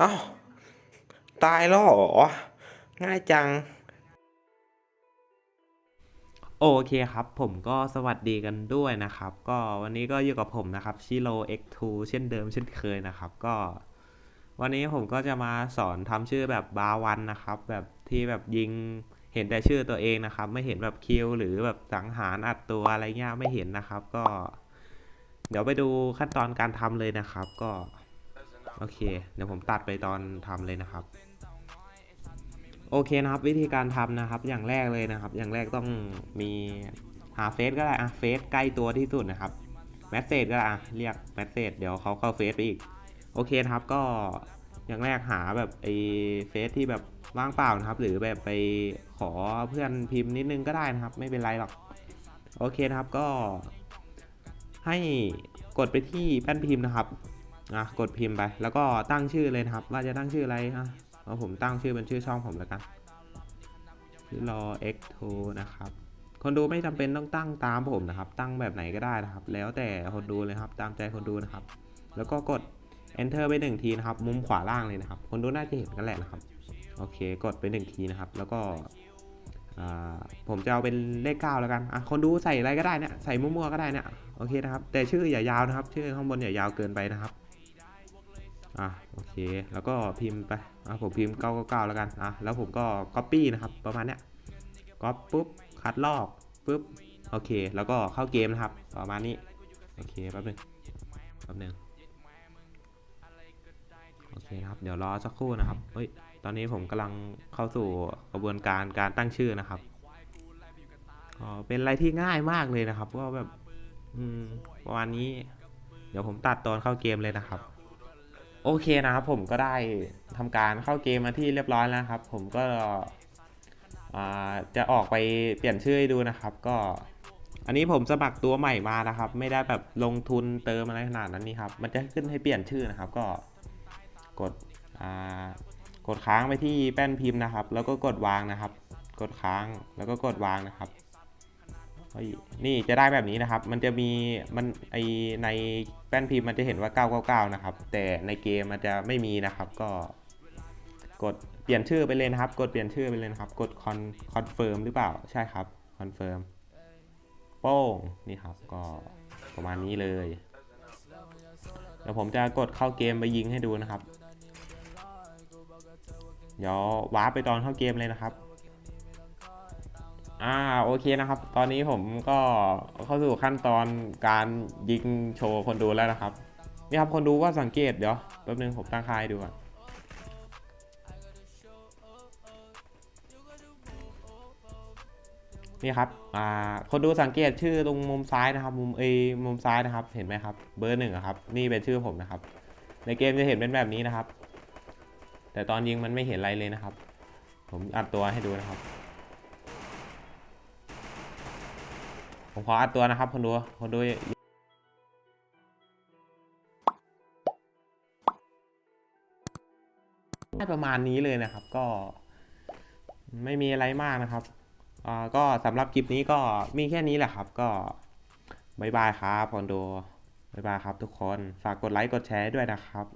เอ้าตายแล้วเหรอ ง่ายจัง โอเคครับ ผมก็สวัสดีกันด้วยนะครับ ก็วันนี้ก็อยู่กับผมนะครับชิโร่ X2 เช่นเดิมเช่นเคยนะครับ ก็ วันนี้ผมก็จะมาสอนทำชื่อแบบบาวันนะครับ แบบที่แบบยิงเห็นแต่ชื่อตัวเองนะครับ ไม่เห็นแบบคิวหรือแบบสังหารอัดตัวอะไรเงี้ยไม่เห็นนะครับ ก็ เดี๋ยวไปดูขั้นตอนการทำเลยนะครับ ก็ โอเค เดี๋ยวผมตัดไปตอนทำเลยนะครับ โอเคนะครับ วิธีการทำนะครับ อย่างแรกเลยนะครับ อย่างแรกต้องมีหาเฟซก็ได้อะเฟซใกล้ตัวที่สุดนะครับแมสเซจก็ได้อะเรียกแมสเซจเดี๋ยวเขาเข้าเฟซไปอีก โอเคนะครับก็อย่างแรกหาแบบไอเฟซที่แบบว่างเปล่านะครับ หรือแบบไปขอเพื่อนพิมพ์นิดนึงก็ได้นะครับ ไม่เป็นไรหรอก โอเคนะครับก็ให้กดไปที่แป้นพิมพ์นะครับ อะกดพิมพ์ไป แล้วก็ตั้งชื่อเลยนะครับ ว่าจะตั้งชื่ออะไรอะเอาผมตั้งชื่อเป็นชื่อช่องผมแล้วกันชื่อรอ x2 นะครับคนดูไม่จำเป็นต้องตั้งตามผมนะครับ ตั้งแบบไหนก็ได้นะครับ แล้วแต่คนดูเลยครับ ตามใจคนดูนะครับ แล้วก็กด enter ไปหนึ่งทีนะครับ มุมขวาล่างเลยนะครับ คนดูน่าจะเห็นกันแหละนะครับ โอเค กดไปหนึ่งทีนะครับ แล้วก็ผมจะเอาเป็นเลขเก้าแล้วกันอะคนดูใส่อะไรก็ได้นี่ยใส่มั่วๆก็ได้นี่ยโอเคนะครับ แต่ชื่ออย่ายาวนะครับ ชื่อข้างบนอย่ายาวเกินไปนะครับ อะโอเค แล้วก็พิมพ์ไปอะผมพิมพ์เก้าเก้าแล้วกันอะแล้วผมก็ copy นะครับ ประมาณเนี้ยก๊อปปุ๊บ คัดลอกปุ๊บ โอเค แล้วก็เข้าเกมนะครับ ประมาณนี้ โอเค แป๊บนึง แป๊บนึง โอเคครับ เดี๋ยวรอสักครู่นะครับ เฮ้ย ตอนนี้ผมกำลังเข้าสู่กระบวนการการตั้งชื่อนะครับอ๋อเป็นอะไรที่ง่ายมากเลยนะครับ ก็แบบ อืม ประมาณนี้ เดี๋ยวผมตัดตอนเข้าเกมเลยนะครับ โอเคนะครับผมก็ได้ทำการเข้าเกมมาที่เรียบร้อยแล้วครับ ผมก็จะออกไปเปลี่ยนชื่อให้ดูนะครับ ก็ อันนี้ผมสมัครตัวใหม่มานะครับ ไม่ได้แบบลงทุนเติมอะไรขนาดนั้นนี่ครับ มันจะขึ้นให้เปลี่ยนชื่อนะครับ ก็กดกดค้างไปที่แป้นพิมพ์นะครับ แล้วก็กดวางนะครับ กดค้างแล้วก็กดวางนะครับ ฮ้ยนี่จะได้แบบนี้นะครับ มันจะมีมันไอในแป้นพิมพ์มันจะเห็นว่า 999 นะครับ แต่ในเกมมันจะไม่มีนะครับก็ กดเปลี่ยนชื่อไปเลยนะครับ กดเปลี่ยนชื่อไปเลยนะครับ กดคอนคอนเฟิร์มหรือเปล่าใช่ครับคอนเฟิร์มโป้งนี่ครับก็ประมาณนี้เลยเดี๋ยวผมจะกดเข้าเกมไปยิงให้ดูนะครับ เดี๋ยววาร์ปไปตอนเข้าเกมเลยนะครับ อ่าโอเคนะครับ ตอนนี้ผมก็เข้าสู่ขั้นตอนการยิงโชว์คนดูแล้วนะครับ นี่ครับคนดูก็สังเกตเดี๋ยวแป๊บนึงผมตั้งค่าให้ดูก่อนนี่ครับ อ่า คนดูสังเกตชื่อตรงมุมซ้ายนะครับ มุมเอมุมซ้ายนะครับ เห็นไหมครับ เบอร์หนึ่งครับ นี่เป็นชื่อผมนะครับ ในเกมจะเห็นเป็นแบบนี้นะครับ แต่ตอนยิงมันไม่เห็นอะไรเลยนะครับ ผมอัดตัวให้ดูนะครับ ผมขออัดตัวนะครับคนดูคนดูได้ประมาณนี้เลยนะครับ ก็ไม่มีอะไรมากนะครับอ่าก็สำหรับคลิปนี้ก็มีแค่นี้แหละครับ ก็บายบายครับคนดูบายบายครับทุกคน ฝากกดไลค์กดแชร์ด้วยนะครับ